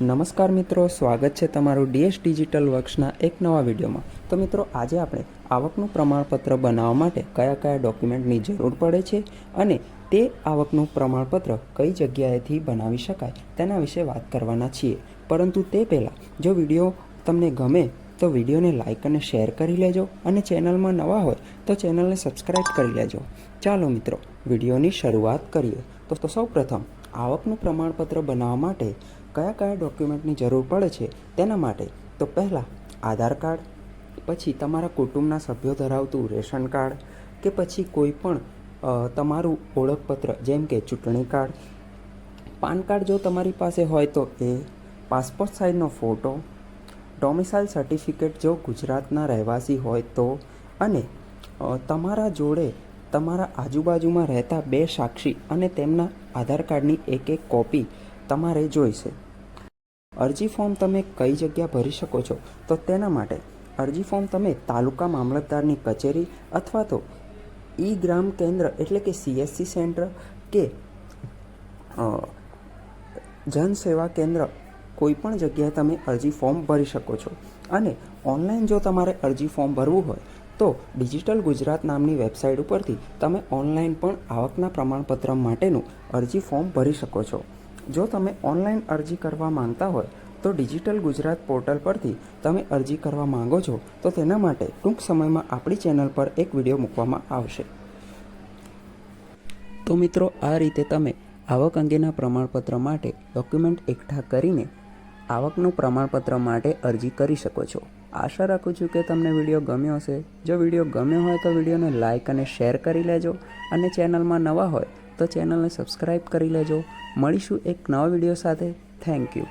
નમસ્કાર મિત્રો, સ્વાગત છે તમારું ડીએસ ડિજિટલ વર્ક્સના એક નવા વિડીયોમાં. તો મિત્રો, આજે આપણે આવકનું પ્રમાણપત્ર બનાવવા માટે કયા કયા ડોક્યુમેન્ટની જરૂર પડે છે અને તે આવકનું પ્રમાણપત્ર કઈ જગ્યાએથી બનાવી શકાય તેના વિશે વાત કરવાના છીએ. પરંતુ તે પહેલાં, જો વીડિયો તમને ગમે, તો વિડીયોને લાઇક અને શેર કરી લેજો અને ચેનલમાં નવા હોય, તો ચેનલને સબસ્ક્રાઇબ કરી લેજો. ચાલો મિત્રો, વિડીયોની શરૂઆત કરીએ. તો સૌ પ્રથમ આવકનું પ્રમાણપત્ર બનાવવા માટે કયા કયા ડોક્યુમેન્ટની જરૂર પડે છે તેના માટે તો પહેલાં આધાર કાર્ડ, પછી તમારા કુટુંબના સભ્યો ધરાવતું રેશન કાર્ડ કે પછી કોઈ પણ તમારું ઓળખપત્ર જેમ કે ચૂંટણી કાર્ડ. પાન કાર્ડ જો તમારી પાસે હોય તો એ, પાસપોર્ટ સાઇઝનો ફોટો, ડોમિસાઇલ સર્ટિફિકેટ જો ગુજરાતના રહેવાસી હોય તો, અને તમારા જોડે તમારા આજુબાજુમાં રહેતા બે સાક્ષી અને તેમના આધાર કાર્ડની એક એક કોપી તમારે જોઈશે. અરજી ફોર્મ તમે કઈ જગ્યા ભરી શકો છો, તો તેના માટે અરજી ફોર્મ તમે તાલુકા મામલતદારની કચેરી અથવા તો ઈ ગ્રામ કેન્દ્ર એટલે કે સીએસસી સેન્ટર કે જનસેવા જન સેવા કેન્દ્ર કોઈ પણ જગ્યાએ તમે અરજી ફોર્મ ભરી શકો છો. અને ઓનલાઈન જો તમારે અરજી ફોર્મ ભરવું હોય, તો ડિજિટલ ગુજરાત નામની વેબસાઇટ ઉપરથી તમે ઓનલાઈન પણ આવકના પ્રમાણપત્ર માટેનું અરજી ફોર્મ ભરી શકો છો. જો તમે ઓનલાઈન અરજી કરવા માંગતા હોય, તો ડિજિટલ ગુજરાત પોર્ટલ પરથી તમે અરજી કરવા માંગો છો, તો તેના માટે ટૂંક સમયમાં આપણી ચેનલ પર એક વીડિયો મૂકવામાં આવશે. તો મિત્રો, આ રીતે તમે આવક અંગેના પ્રમાણપત્ર માટે ડોક્યુમેન્ટ એકઠા કરીને આવકનું પ્રમાણપત્ર માટે અરજી કરી શકો છો. આશા રાખું છું કે તમને વીડિયો ગમ્યો હશે. જો વીડિયો ગમ્યો હોય તો વિડીયોને લાઇક અને શેર કરી લેજો અને ચેનલમાં નવા હોય તો ચેનલને સબસ્ક્રાઈબ કરી લેજો. મળીશું એક નવા વીડિયો સાથે. Thank you.